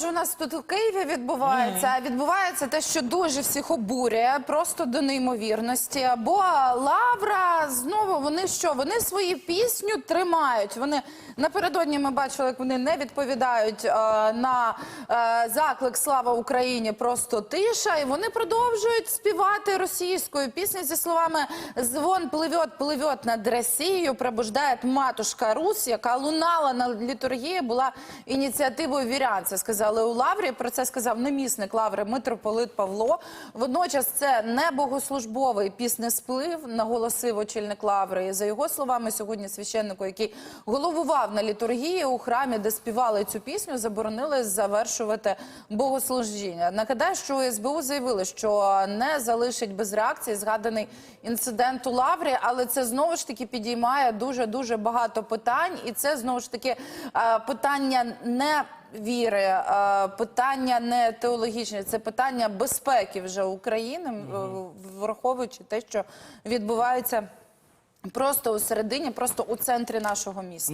ж у нас тут у Києві відбувається? А Відбувається те, що дуже всіх обурює, просто до неймовірності. Бо Лавра знову вони що? Вони свою пісню тримають. Вони напередодні ми бачили, як вони не відповідають е, на е, заклик Слава Україні. Просто тиша, і вони продовжують співати російською пісню зі словами Звон пливет, пливет над Росією, пробуждає матушка Русь, яка лунала на літургії, була ініціативою вірян. Це сказали у Лаврі. Про це сказав намісник Лаври митрополит Павло. Водночас це не богослужбовий пісний сплив, наголосив очільник Лаври. І за його словами, сьогодні священнику, який головував на літургії у храмі, де співали цю пісню, заборонили завершувати богослужіння. Нагадаю, що СБУ заявили, що не залишить без реакції згаданий інцидент у Лаврі, але це знову ж таки підіймає дуже дуже багато питань, і це знову ж таки е, питання не. Віри, е, питання не теологічне, це питання безпеки вже України, враховуючи те, що відбувається просто у середині, просто у центрі нашого міста.